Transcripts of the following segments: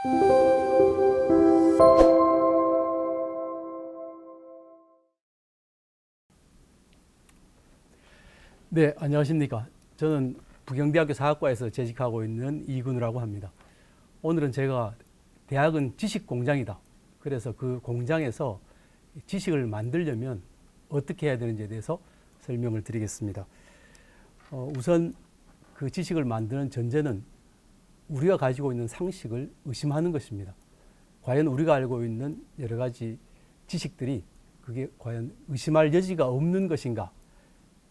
네, 안녕하십니까. 저는 부경대학교 사학과에서 재직하고 있는 이근우라고 합니다. 오늘은 제가 대학은 지식 공장이다. 그래서 그 공장에서 지식을 만들려면 어떻게 해야 되는지에 대해서 설명을 드리겠습니다. 어, 우선 그 지식을 만드는 전제는 우리가 가지고 있는 상식을 의심하는 것입니다. 과연 우리가 알고 있는 여러 가지 지식들이 그게 과연 의심할 여지가 없는 것인가?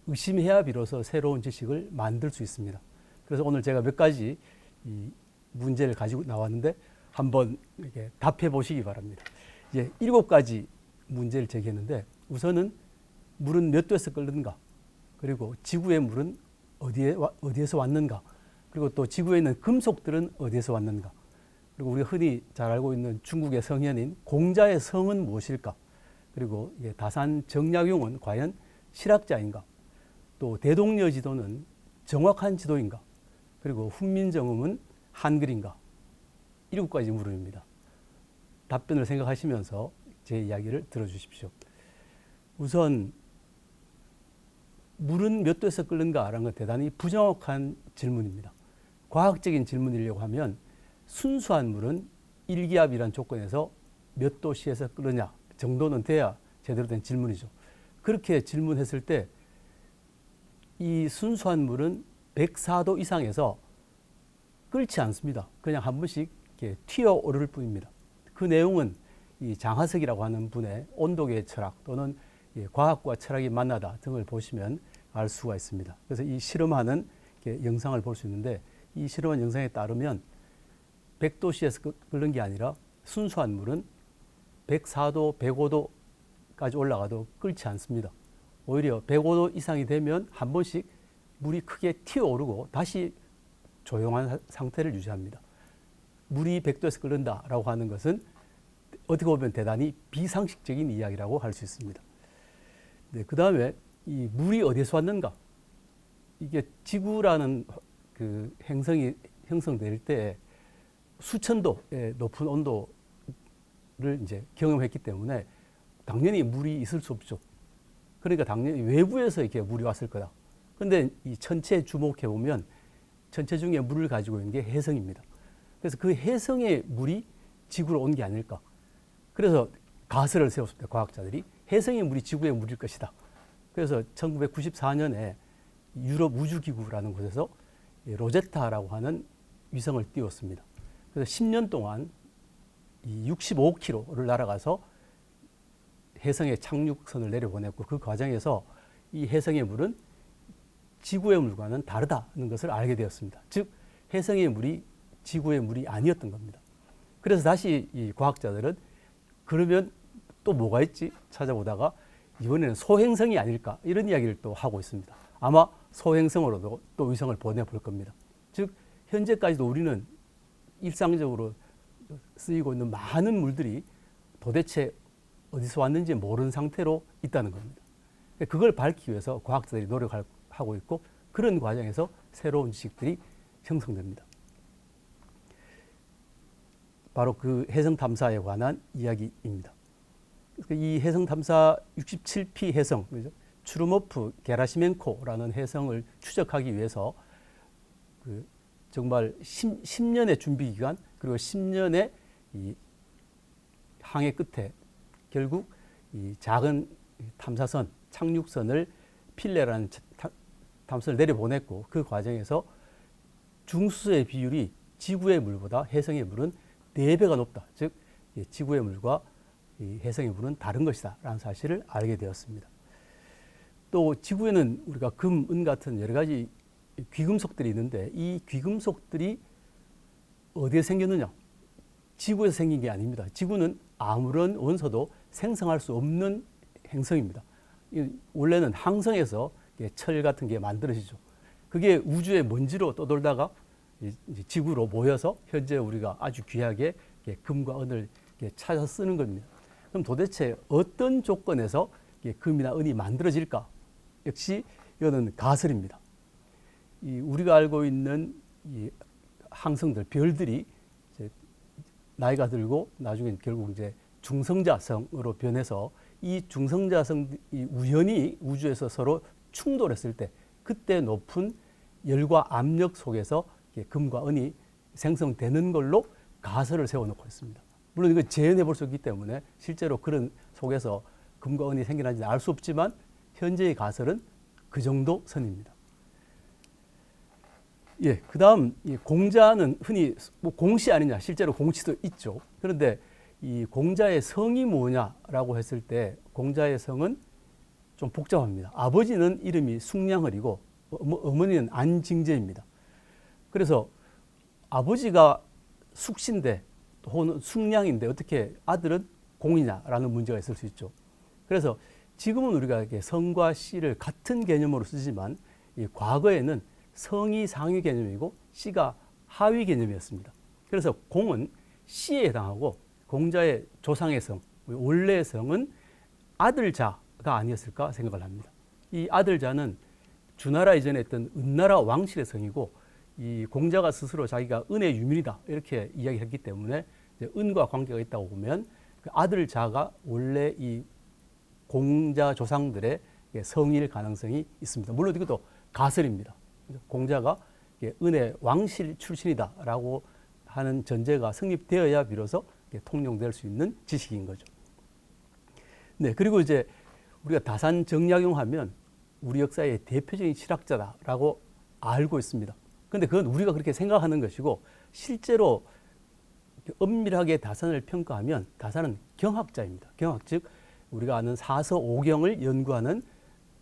의심해야 비로소 새로운 지식을 만들 수 있습니다. 그래서 오늘 제가 몇 가지 이 문제를 가지고 나왔는데 한번 이렇게 답해 보시기 바랍니다. 이제 일곱 가지 문제를 제기했는데 우선은 물은 몇 도에서 끓는가? 그리고 지구의 물은 어디에 와- 어디에서 왔는가? 그리고 또 지구에 있는 금속들은 어디에서 왔는가? 그리고 우리가 흔히 잘 알고 있는 중국의 성현인 공자의 성은 무엇일까? 그리고 다산 정약용은 과연 실학자인가? 또 대동여 지도는 정확한 지도인가? 그리고 훈민정음은 한글인가? 일곱 가지 물음입니다. 답변을 생각하시면서 제 이야기를 들어주십시오. 우선 물은 몇 도에서 끓는가라는 건 대단히 부정확한 질문입니다. 과학적인 질문이려고 하면 순수한 물은 일기압이란 조건에서 몇 도씨에서 끓느냐 정도는 돼야 제대로 된 질문이죠. 그렇게 질문했을 때 이 순수한 물은 104도 이상에서 끓지 않습니다. 그냥 한 번씩 이렇게 튀어 오를 뿐입니다. 그 내용은 이 장하석이라고 하는 분의 온도계 철학 또는 이 과학과 철학이 만나다 등을 보시면 알 수가 있습니다. 그래서 이 실험하는 영상을 볼 수 있는데 이 실험한 영상에 따르면 100도씨에서 끓는 게 아니라 순수한 물은 104도, 105도까지 올라가도 끓지 않습니다. 오히려 105도 이상이 되면 한 번씩 물이 크게 튀어오르고 다시 조용한 사- 상태를 유지합니다. 물이 100도에서 끓는다라고 하는 것은 어떻게 보면 대단히 비상식적인 이야기라고 할 수 있습니다. 네, 그 다음에 이 물이 어디서 왔는가? 이게 지구라는 그 행성이 형성될 때 수천 도의 높은 온도를 이제 경험했기 때문에 당연히 물이 있을 수 없죠. 그러니까 당연히 외부에서 이렇게 물이 왔을 거다. 근데 이 천체에 주목해 보면 천체 중에 물을 가지고 있는 게 해성입니다. 그래서 그 해성의 물이 지구로 온 게 아닐까. 그래서 가설을 세웠습니다. 과학자들이 해성의 물이 지구의 물일 것이다. 그래서 1994년에 유럽 우주기구라는 곳에서 이 로제타라고 하는 위성을 띄웠습니다. 그래서 10년 동안 이 65km를 날아가서 해성에 착륙선을 내려보냈고 그 과정에서 이 해성의 물은 지구의 물과는 다르다는 것을 알게 되었습니다. 즉 해성의 물이 지구의 물이 아니었던 겁니다. 그래서 다시 이 과학자들은 그러면 또 뭐가 있지 찾아보다가 이번에는 소행성이 아닐까 이런 이야기를 또 하고 있습니다. 아마 소행성으로도 또 위성을 보내볼 겁니다. 즉 현재까지도 우리는 일상적으로 쓰이고 있는 많은 물들이 도대체 어디서 왔는지 모르는 상태로 있다는 겁니다. 그걸 밝히기 위해서 과학자들이 노력하고 있고 그런 과정에서 새로운 지식들이 형성됩니다. 바로 그 해성 탐사에 관한 이야기입니다. 이 해성 탐사 67P 해성, 그죠? 추르모프 게라시멘코라는 해성을 추적하기 위해서 그 정말 10, 10년의 준비 기간 그리고 10년의 이 항해 끝에 결국 이 작은 탐사선 착륙선을 필레라는 타- 탐선을 내려보냈고 그 과정에서 중수의 비율이 지구의 물보다 해성의 물은 4배가 높다. 즉이 지구의 물과 이 해성의 물은 다른 것이다 라는 사실을 알게 되었습니다. 또 지구에는 우리가 금, 은 같은 여러 가지 귀금속들이 있는데 이 귀금속들이 어디에 생겼느냐? 지구에서 생긴 게 아닙니다. 지구는 아무런 원소도 생성할 수 없는 행성입니다. 이 원래는 항성에서 철 같은 게 만들어지죠. 그게 우주의 먼지로 떠돌다가 지구로 모여서 현재 우리가 아주 귀하게 금과 은을 찾아 쓰는 겁니다. 그럼 도대체 어떤 조건에서 금이나 은이 만들어질까? 역시 이거는 가설입니다. 이 우리가 알고 있는 이 항성들, 별들이 나이가 들고 나중에 결국 이제 중성자성으로 변해서 이 중성자성 이 우연히 우주에서 서로 충돌했을 때 그때 높은 열과 압력 속에서 금과 은이 생성되는 걸로 가설을 세워놓고 있습니다. 물론 이거 재현해 볼 수 있기 때문에 실제로 그런 속에서 금과 은이 생겨난지 알수 없지만 현재의 가설은 그 정도 선입니다. 예, 그 다음 공자는 흔히 뭐 공시 아니냐, 실제로 공시도 있죠. 그런데 이 공자의 성이 뭐냐라고 했을 때 공자의 성은 좀 복잡합니다. 아버지는 이름이 숙량을이고 어머니는 안징제입니다. 그래서 아버지가 숙신데 혹은 숙량인데 어떻게 아들은 공이냐라는 문제가 있을 수 있죠. 그래서 지금은 우리가 성과 씨를 같은 개념으로 쓰지만 이 과거에는 성이 상위 개념이고 씨가 하위 개념이었습니다. 그래서 공은 씨에 해당하고 공자의 조상의 성, 원래의 성은 아들자가 아니었을까 생각을 합니다. 이 아들자는 주나라 이전에 했던 은나라 왕실의 성이고 이 공자가 스스로 자기가 은의 유민이다 이렇게 이야기했기 때문에 은과 관계가 있다고 보면 그 아들자가 원래 이 공자 조상들의 성일 가능성이 있습니다. 물론 이것도 가설입니다. 공자가 은의 왕실 출신이다라고 하는 전제가 성립되어야 비로소 통용될 수 있는 지식인 거죠. 네, 그리고 이제 우리가 다산 정약용하면 우리 역사의 대표적인 실학자다라고 알고 있습니다. 그런데 그건 우리가 그렇게 생각하는 것이고 실제로 엄밀하게 다산을 평가하면 다산은 경학자입니다. 경학 즉 우리가 아는 사서 오경을 연구하는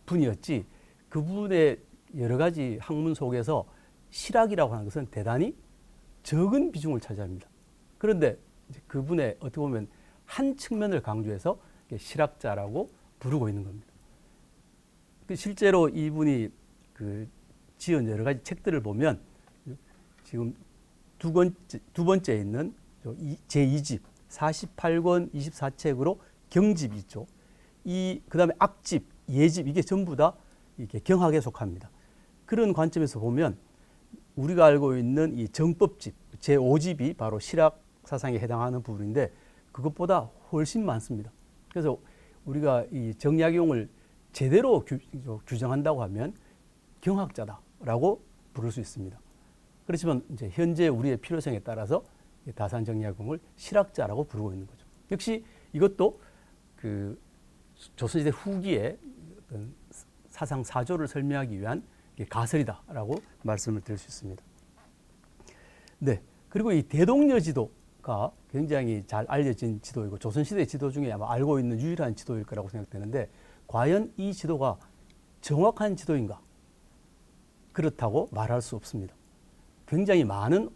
분이었지 그분의 여러 가지 학문 속에서 실학이라고 하는 것은 대단히 적은 비중을 차지합니다. 그런데 그분의 어떻게 보면 한 측면을 강조해서 실학자라고 부르고 있는 겁니다. 그 실제로 이분이 그 지은 여러 가지 책들을 보면 지금 두 번째, 두 번째 있는 제2집 48권 24책으로 경집이 있죠. 이 그다음에 악집, 예집 이게 전부 다 이게 경학에 속합니다. 그런 관점에서 보면 우리가 알고 있는 이 정법집 제5집이 바로 실학 사상에 해당하는 부분인데 그것보다 훨씬 많습니다. 그래서 우리가 이 정약용을 제대로 규, 규정한다고 하면 경학자다라고 부를 수 있습니다. 그렇지만 이제 현재 우리의 필요성에 따라서 다산 정약용을 실학자라고 부르고 있는 거죠. 역시 이것도 그 조선시대 후기에 어떤 사상 사조를 설명하기 위한 가설이다라고 말씀을 드릴 수 있습니다. 네. 그리고 이 대동여 지도가 굉장히 잘 알려진 지도이고 조선시대 지도 중에 아마 알고 있는 유일한 지도일 거라고 생각되는데 과연 이 지도가 정확한 지도인가? 그렇다고 말할 수 없습니다. 굉장히 많은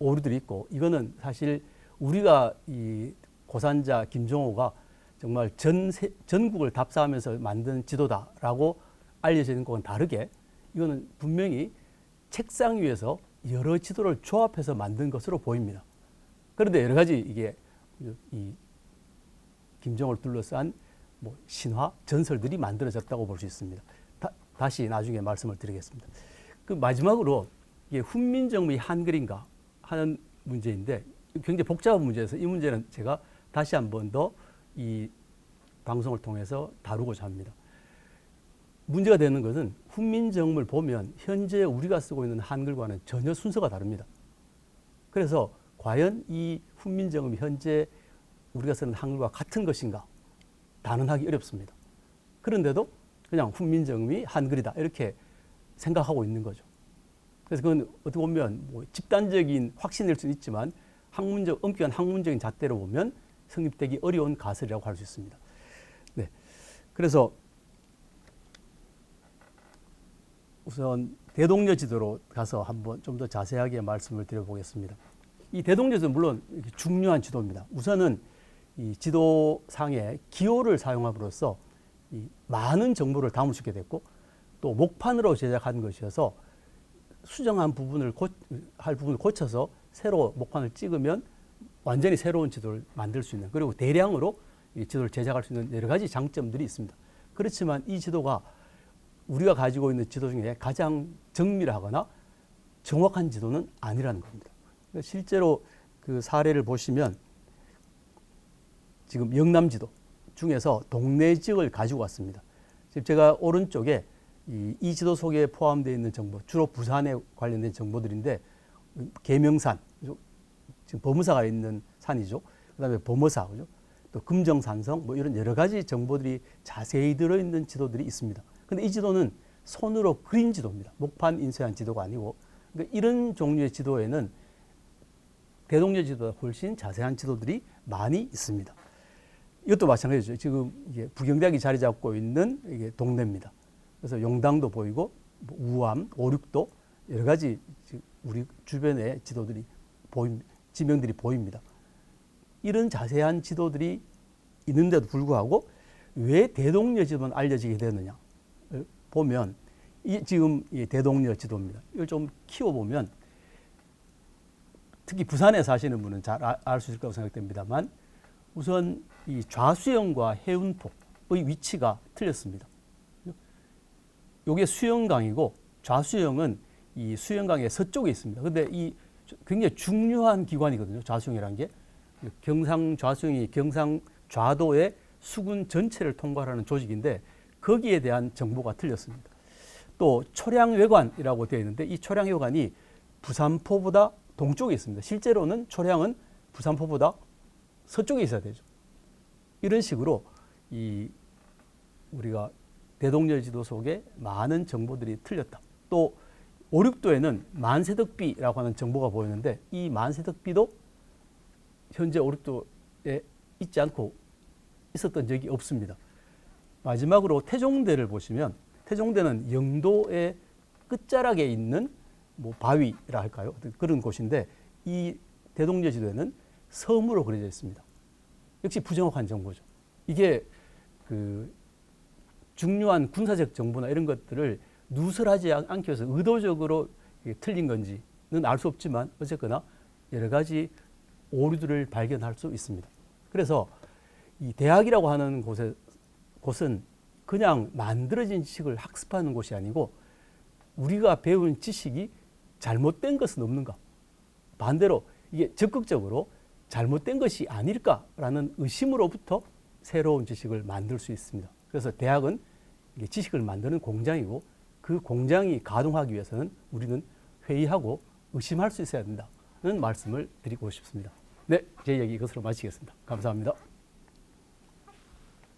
오류들이 있고 이거는 사실 우리가 이 고산자 김종호가 정말 전 세, 전국을 답사하면서 만든 지도다라고 알려져 있는 것과는 다르게 이거는 분명히 책상 위에서 여러 지도를 조합해서 만든 것으로 보입니다. 그런데 여러 가지 이게 이 김정을 둘러싼 뭐 신화 전설들이 만들어졌다고 볼 수 있습니다. 다, 시 나중에 말씀을 드리겠습니다. 그 마지막으로 이게 훈민정음이 한글인가 하는 문제인데 굉장히 복잡한 문제에서 이 문제는 제가 다시 한번더 이 방송을 통해서 다루고자 합니다. 문제가 되는 것은 훈민정음을 보면 현재 우리가 쓰고 있는 한글과는 전혀 순서가 다릅니다. 그래서 과연 이 훈민정음이 현재 우리가 쓰는 한글과 같은 것인가 단언하기 어렵습니다. 그런데도 그냥 훈민정음이 한글이다 이렇게 생각하고 있는 거죠. 그래서 그건 어떻게 보면 뭐 집단적인 확신일 수 있지만 학문적 엄격한 학문적인 잣대로 보면 성립되기 어려운 가설이라고 할 수 있습니다. 네, 그래서 우선 대동여 지도로 가서 한번 좀 더 자세하게 말씀을 드려보겠습니다. 이 대동여 지도 물론 중요한 지도입니다. 우선은 이 지도상에 기호를 사용함으로써 이 많은 정보를 담을 수 있게 됐고 또 목판으로 제작한 것이어서 수정한 부분을 고, 할 부분을 고쳐서 새로 목판을 찍으면 완전히 새로운 지도를 만들 수 있는 그리고 대량으로 이 지도를 제작할 수 있는 여러 가지 장점들이 있습니다. 그렇지만 이 지도가 우리가 가지고 있는 지도 중에 가장 정밀하거나 정확한 지도는 아니라는 겁니다. 실제로 그 사례를 보시면 지금 영남 지도 중에서 동네 지역을 가지고 왔습니다. 지금 제가 오른쪽에 이, 이 지도 속에 포함되어 있는 정보, 주로 부산에 관련된 정보들인데 계명산, 그죠? 지금 범어사가 있는 산이죠. 그다음에 범어사, 그죠? 또 금정산성, 뭐 이런 여러 가지 정보들이 자세히 들어 있는 지도들이 있습니다. 근데 이 지도는 손으로 그린 지도입니다. 목판 인쇄한 지도가 아니고 그러니까 이런 종류의 지도에는 대동여 지도보다 훨씬 자세한 지도들이 많이 있습니다. 이것도 마찬가지죠. 지금 이게 부경대학이 자리 잡고 있는 이게 동네입니다. 그래서 용당도 보이고 뭐 우암, 오륙도 여러 가지 우리 주변의 지도들이 보임, 지명들이 보입니다. 이런 자세한 지도들이 있는데도 불구하고 왜 대동여 지도만 알려지게 되느냐 보면 이 지금 이 대동여 지도입니다. 이걸 좀 키워보면 특히 부산에 사시는 분은 잘 알 수 있을 거라고 생각됩니다만 우선 이 좌수영과 해운폭의 위치가 틀렸습니다. 요게 수영강이고 좌수영은 이 수영강의 서쪽에 있습니다. 근데 이 굉장히 중요한 기관이거든요. 좌수영이라는 게 경상 좌수영이 경상 좌도의 수군 전체를 통과하는 조직인데 거기에 대한 정보가 틀렸습니다. 또 초량외관이라고 되어 있는데 이 초량외관이 부산포보다 동쪽에 있습니다. 실제로는 초량은 부산포보다 서쪽에 있어야 되죠. 이런 식으로 이 우리가 대동여 지도 속에 많은 정보들이 틀렸다. 또 오륙도에는 만세덕비라고 하는 정보가 보이는데 이 만세덕비도 현재 오륙도에 있지 않고 있었던 적이 없습니다. 마지막으로 태종대를 보시면 태종대는 영도의 끝자락에 있는 뭐 바위라 할까요? 그런 곳인데 이 대동여 지도에는 섬으로 그려져 있습니다. 역시 부정확한 정보죠. 이게 그 중요한 군사적 정보나 이런 것들을 누설하지 않기 위해서 의도적으로 틀린 건지는 알 수 없지만 어쨌거나 여러 가지 오류들을 발견할 수 있습니다. 그래서 이 대학이라고 하는 곳에, 곳은 그냥 만들어진 지식을 학습하는 곳이 아니고 우리가 배운 지식이 잘못된 것은 없는가? 반대로 이게 적극적으로 잘못된 것이 아닐까라는 의심으로부터 새로운 지식을 만들 수 있습니다. 그래서 대학은 지식을 만드는 공장이고 그 공장이 가동하기 위해서는 우리는 회의하고 의심할 수 있어야 된다는 말씀을 드리고 싶습니다. 네, 제 얘기 이것으로 마치겠습니다. 감사합니다.